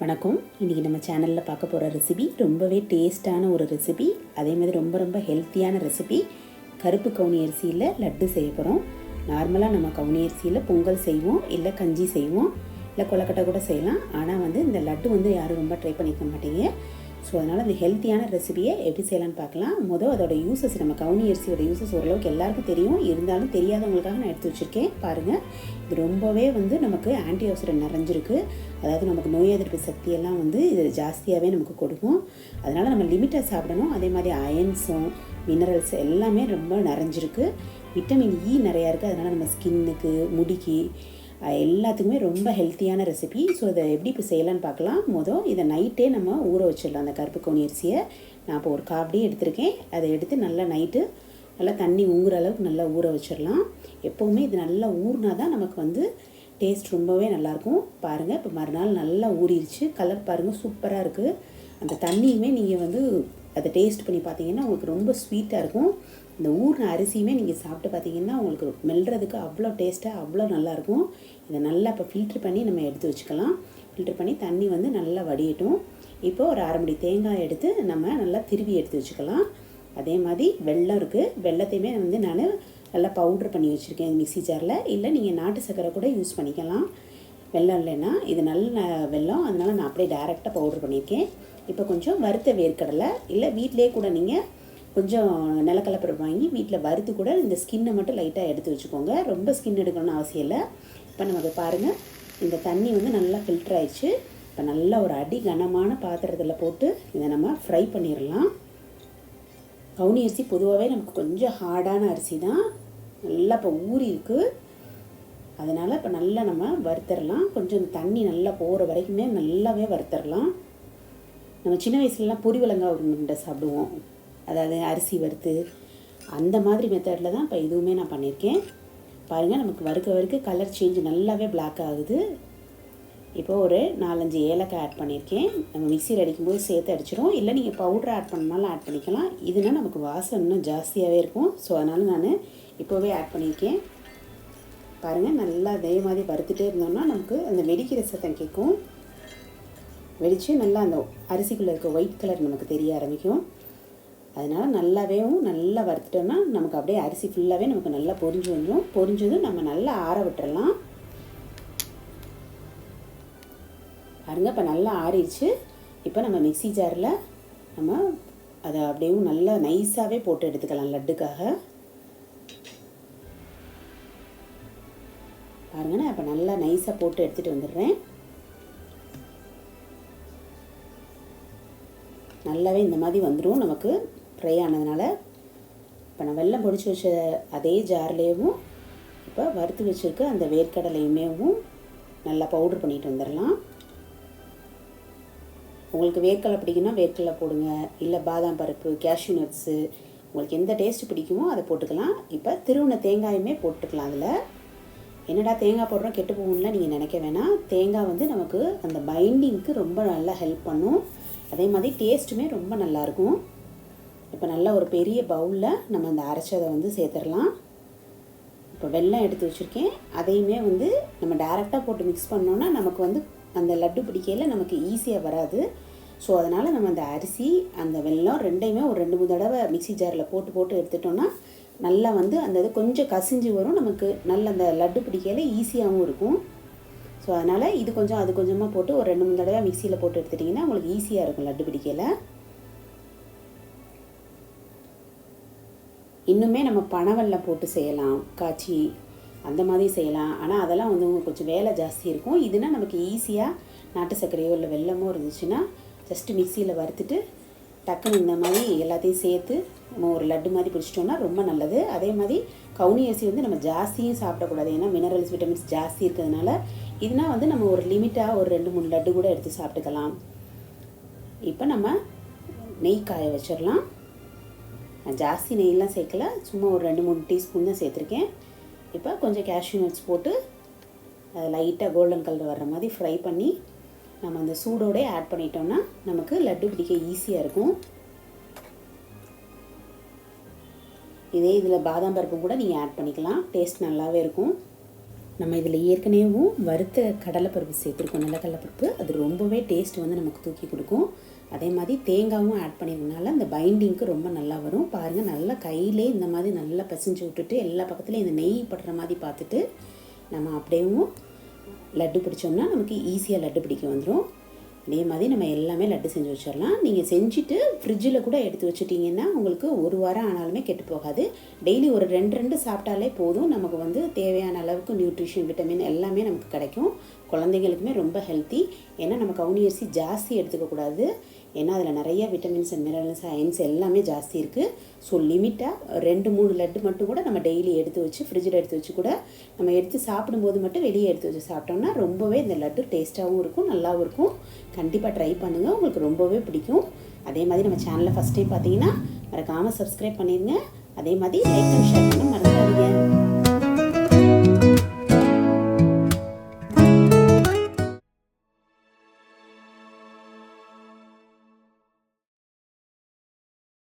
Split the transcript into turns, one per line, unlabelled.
வணக்கம். இன்றைக்கி நம்ம சேனலில் பார்க்க போகிற ரெசிபி ரொம்பவே டேஸ்ட்டான ஒரு ரெசிபி அதே மாதிரி ரொம்ப ரொம்ப ஹெல்த்தியான ரெசிபி கருப்பு கவுனி அரிசியில் லட்டு செய்ய போகிறோம் நார்மலாக நம்ம கவுனி அரிசியில் பொங்கல் செய்வோம் இல்லை கஞ்சி செய்வோம் இல்லை கொலக்கட்டை கூட செய்யலாம். ஆனால் வந்து இந்த லட்டு வந்து யாரும் ரொம்ப ட்ரை பண்ணிக்க மாட்டீங்க. ஸோ அதனால் அந்த ஹெல்த்தியான ரெசிபியை எப்படி செய்யலாம்னு பார்க்கலாம். மொதல் அதோட யூசஸ் நம்ம கவுனி அரிசியோட யூசஸ் ஓரளவுக்கு எல்லாருக்கும் தெரியும். இருந்தாலும் தெரியாதவங்களுக்காக நான் எடுத்து வச்சுருக்கேன். பாருங்கள் இது ரொம்பவே வந்து நமக்கு ஆன்டி ஆக்சிடென்ட் நிறைஞ்சிருக்கு. அதாவது நமக்கு நோய் எதிர்ப்பு சக்தியெல்லாம் வந்து இது ஜாஸ்தியாகவே நமக்கு கொடுக்கும். அதனால் நம்ம லிமிட்டாக சாப்பிடணும். அதே மாதிரி அயன்ஸும் மினரல்ஸ் எல்லாமே ரொம்ப நிறைஞ்சிருக்கு. விட்டமின் இ e நிறையா இருக்குது அதனால் நம்ம ஸ்கின்னுக்கு முடிக்கு எல்லாத்துக்குமே ரொம்ப ஹெல்த்தியான ரெசிபி ஸோ இதை எப்படி இப்போ செய்யலாம்னு பார்க்கலாம். மொதல் இதை நைட்டே நம்ம ஊற வச்சிடலாம். அந்த கருப்பு கோணி அரிசியை. நான் இப்போ ஒரு காப்படி எடுத்திருக்கேன். அதை எடுத்து நல்லா நைட்டு நல்லா தண்ணி ஊங்குற அளவுக்கு நல்லா ஊற வச்சிடலாம். எப்போவுமே இது நல்லா ஊறினா தான் நமக்கு வந்து டேஸ்ட் ரொம்பவே நல்லாயிருக்கும். பாருங்கள் இப்போ மறுநாள் நல்லா ஊறிடுச்சு கலர் பாருங்கள் சூப்பராக இருக்குது அந்த தண்ணியுமே நீங்கள் வந்து அதை டேஸ்ட் பண்ணி பார்த்தீங்கன்னா உங்களுக்கு ரொம்ப ஸ்வீட்டாக இருக்கும். இந்த ஊர்ன அரிசியுமே நீங்கள் சாப்பிட்டு பார்த்தீங்கன்னா உங்களுக்கு மெல்றதுக்கு அவ்வளோ டேஸ்ட்டாக அவ்வளோ நல்லாயிருக்கும் இதை நல்லா இப்போ ஃபில்ட்ரு பண்ணி நம்ம எடுத்து வச்சுக்கலாம். ஃபில்ட்ரு பண்ணி தண்ணி வந்து நல்லா வடியட்டும். இப்போ ஒரு அரை மணி தேங்காய் எடுத்து நம்ம நல்லா திருவி எடுத்து வச்சுக்கலாம். அதே மாதிரி வெல்லம் இருக்குது வெள்ளத்தையுமே வந்து நான் நல்லா பவுட்ரு பண்ணி வச்சுருக்கேன் மிக்சி ஜாரில் இல்லை நீங்கள் நாட்டு சர்க்கரை கூட யூஸ் பண்ணிக்கலாம். வெல்லம் இல்லைன்னா இது நல்ல வெல்லம். அதனால் நான் அப்படியே டேரெக்டாக பவுட்ரு பண்ணியிருக்கேன். இப்போ கொஞ்சம் வறுத்த வேர்க்கடலை இல்லை வீட்டிலே கூட நீங்கள் கொஞ்சம் நிலக்கலப்பருப்பு வாங்கி வீட்டில் வறுத்து கூட இந்த ஸ்கின்னை மட்டும் லைட்டாக எடுத்து வச்சுக்கோங்க. ரொம்ப ஸ்கின் எடுக்கணும்னு அவசியம் இல்லை. இப்போ நமக்கு பாருங்கள் இந்த தண்ணி வந்து நல்லா ஃபில்டர் ஆயிடுச்சு. இப்போ நல்லா ஒரு அடி கனமான பாத்திரத்தில் போட்டு இதை நம்ம ஃப்ரை பண்ணிடலாம். கவுனி அரிசி பொதுவாகவே நமக்கு கொஞ்சம் ஹார்டான அரிசி தான். நல்லா இப்போ ஊறி இருக்குது அதனால் இப்போ நல்லா நம்ம வறுத்தரலாம் கொஞ்சம் தண்ணி நல்லா போகிற வரைக்குமே நல்லாவே வறுத்தரலாம் நம்ம சின்ன வயசுலலாம் பொரி விலங்கா உருண்டை சாப்பிடுவோம். அதாவது அரிசி வறுத்து அந்த மாதிரி மெத்தடில் தான் இப்போ இதுவுமே நான் பண்ணியிருக்கேன். பாருங்கள் நமக்கு வறுக்க வறுக்க கலர் சேஞ்ச் நல்லாவே பிளாக் ஆகுது. இப்போ ஒரு நாலஞ்சு ஏலக்காய் ஆட் பண்ணியிருக்கேன். நம்ம மிக்சியில் அடிக்கும்போது சேர்த்து அடிச்சிடும் இல்லை நீங்கள் பவுடர் ஆட் பண்ணாலும் ஆட் பண்ணிக்கலாம். இதுனா நமக்கு வாசம் இன்னும் ஜாஸ்தியாகவே இருக்கும். ஸோ அதனால் நான் இப்போவே ஆட் பண்ணியிருக்கேன். பாருங்கள் நல்லா அதே மாதிரி வறுத்துட்டே இருந்தோம்னா நமக்கு அந்த வெடிக்கிற சத்தம் கேட்கும். வெடித்து நல்லா அந்த அரிசிக்குள்ளே இருக்க ஒயிட் கலர் நமக்கு தெரிய ஆரம்பிக்கும். அதனால் நல்லாவேவும் நல்லா வறுத்துட்டோம்னா நமக்கு அப்படியே அரிசி ஃபுல்லாகவே நமக்கு நல்லா பொரிஞ்சு வந்துடும் பொரிஞ்சதும் நம்ம நல்லா ஆற விட்டுறலாம். பாருங்க இப்போ நல்லா ஆறிடுச்சு. இப்போ நம்ம மிக்சி ஜாரில் நம்ம அதை அப்படியே நல்லா நைஸாகவே போட்டு எடுத்துக்கலாம் லட்டுக்காக. பாருங்க நான் இப்போ நல்லா நைஸாக போட்டு எடுத்துகிட்டு வந்துடுறேன். நல்லாவே இந்த மாதிரி வந்துடும் நமக்கு. ஃப்ரை ஆனதுனால இப்போ நான் வெள்ளம் பொடிச்சு வச்ச அதே ஜார்லேயும் இப்போ வறுத்து வச்சுருக்க அந்த வேர்க்கடலையுமேவும் நல்லா பவுட்ரு பண்ணிட்டு வந்துடலாம் உங்களுக்கு வேர்க்கடலை பிடிக்குன்னா வேர்க்கடலை போடுங்க. இல்லை பாதாம் பருப்பு கேஷ்யூ நட்ஸு உங்களுக்கு எந்த டேஸ்ட் பிடிக்குமோ அதை போட்டுக்கலாம். இப்போ திருவுண தேங்காயுமே போட்டுக்கலாம் அதில். என்னடா தேங்காய் போடுறோம் கெட்டு போகணும்னா நீங்கள் நினைக்க வேணாம். தேங்காய் வந்து நமக்கு அந்த பைண்டிங்க்கு ரொம்ப நல்லா ஹெல்ப் பண்ணும். அதே மாதிரி டேஸ்ட்டுமே ரொம்ப நல்லாயிருக்கும் இப்போ நல்லா ஒரு பெரிய பவுலில் நம்ம அந்த அரைச்சதை வந்து சேர்த்துடலாம். இப்போ வெல்லம் எடுத்து வச்சுருக்கேன். அதையுமே வந்து நம்ம டேரெக்டாக போட்டு மிக்ஸ் பண்ணோன்னா நமக்கு வந்து அந்த லட்டு பிடிக்கையில் நமக்கு ஈஸியாக வராது. ஸோ அதனால் நம்ம அந்த அரிசி அந்த வெல்லம் ரெண்டையுமே ஒரு ரெண்டு மூணு தடவை மிக்ஸி ஜாரில் போட்டு போட்டு எடுத்துட்டோன்னா நல்லா வந்து அந்த இது கொஞ்சம் கசிஞ்சு வரும். நமக்கு நல்ல அந்த லட்டு பிடிக்கையில் ஈஸியாகவும் இருக்கும். ஸோ அதனால் இது கொஞ்சம் அது கொஞ்சமாக போட்டு ஒரு ரெண்டு மூணு தடவை மிக்சியில் போட்டு எடுத்துட்டிங்கன்னா உங்களுக்கு ஈஸியாக இருக்கும் லட்டு பிடிக்கையில். இன்னுமே நம்ம பனவல்ல போட்டு செய்யலாம் காய்ச்சி அந்த மாதிரி செய்யலாம். ஆனால் அதெல்லாம் வந்து கொஞ்சம் வேலை ஜாஸ்தி இருக்கும். இதுனா நமக்கு ஈஸியாக நாட்டு சர்க்கரையோ இல்லை வெள்ளமோ இருந்துச்சுன்னா ஜஸ்ட்டு மிக்சியில் வறுத்துட்டு டக்குன்னு இந்த மாதிரி எல்லாத்தையும் சேர்த்து நம்ம ஒரு லட்டு மாதிரி பிடிச்சிட்டோம்னா ரொம்ப நல்லது. அதே மாதிரி கவுனி அரிசி வந்து நம்ம ஜாஸ்தியும் சாப்பிடக்கூடாது. ஏன்னா மினரல்ஸ் விட்டமின்ஸ் ஜாஸ்தி இருக்கிறதுனால இதுனா வந்து நம்ம ஒரு லிமிட்டாக ஒரு ரெண்டு மூணு லட்டு கூட எடுத்து சாப்பிட்டுக்கலாம். இப்போ நம்ம நெய் காய வச்சிடலாம். ஜாஸ்தி நெய்லாம் சேர்க்கல. சும்மா ஒரு ரெண்டு மூணு டீஸ்பூன் தான் சேர்த்துருக்கேன். இப்போ கொஞ்சம் கேஷ்யூ நட்ஸ் போட்டு அதை லைட்டாக கோல்டன் கலர் வர்ற மாதிரி ஃப்ரை பண்ணி நம்ம அந்த சூடோடே ஆட் பண்ணிட்டோம்னா நமக்கு லட்டு பிடிக்க ஈஸியாக இருக்கும். இதே இதில் பாதாம் பருப்பு கூட நீங்கள் ஆட் பண்ணிக்கலாம். டேஸ்ட் நல்லாவே இருக்கும். நம்ம இதில் ஏற்கனவேவும் வறுத்த கடலைப்பருப்பு சேர்த்துருக்கோம். நிலக்கடலைப்பருப்பு அது ரொம்பவே டேஸ்ட் வந்து நமக்கு தூக்கி கொடுக்கும். அதே மாதிரி தேங்காயும் ஆட் பண்ணியிருந்தனால அந்த பைண்டிங்க்கு ரொம்ப நல்லா வரும். பாருங்கள் நல்லா கையிலே இந்த மாதிரி நல்லா பிசைஞ்சு விட்டுட்டு எல்லா பக்கத்துலேயும் இந்த நெய் படுற மாதிரி பார்த்துட்டு நம்ம அப்படியேவும் லட்டு பிடிச்சோம்னா நமக்கு ஈஸியாக லட்டு பிடிக்க வந்துடும் அதே மாதிரி நம்ம எல்லாமே லட்டு செஞ்சு வச்சிடலாம். நீங்கள் செஞ்சுட்டு ஃப்ரிட்ஜில் கூட எடுத்து வச்சுட்டிங்கன்னா உங்களுக்கு ஒரு வாரம் ஆனாலுமே கெட்டு போகாது. டெய்லி ஒரு ரெண்டு ரெண்டு சாப்பிட்டாலே போதும். நமக்கு வந்து தேவையான அளவுக்கு நியூட்ரிஷன் விட்டமின் எல்லாமே நமக்கு கிடைக்கும். குழந்தைங்களுக்குமே ரொம்ப ஹெல்த்தி ஏன்னா நம்ம கவுனி அரிசி ஜாஸ்தி எடுத்துக்கக்கூடாது ஏன்னா அதில் நிறைய விட்டமின்ஸ் அண்ட் மினரல்ஸ் அயன்ஸ் எல்லாமே ஜாஸ்தி இருக்குது ஸோ லிமிட்டாக ரெண்டு மூணு லட்டு மட்டும் கூட நம்ம டெய்லி எடுத்து வச்சு ஃப்ரிட்ஜில் எடுத்து வச்சு கூட நம்ம எடுத்து சாப்பிடும்போது மட்டும் வெளியே எடுத்து வச்சு சாப்பிட்டோம்னா ரொம்பவே இந்த லட்டு டேஸ்ட்டாகவும் இருக்கும் நல்லாவும் இருக்கும். கண்டிப்பாக ட்ரை பண்ணுங்கள் உங்களுக்கு ரொம்பவே பிடிக்கும். அதே மாதிரி நம்ம சேனலில் ஃபஸ்ட் டைம் பார்த்தீங்கன்னா மறக்காமல் சப்ஸ்கிரைப் பண்ணிடுங்க. அதே மாதிரி லைக் அண்ட் ஷேர் பண்ண மறந்துடாதீங்க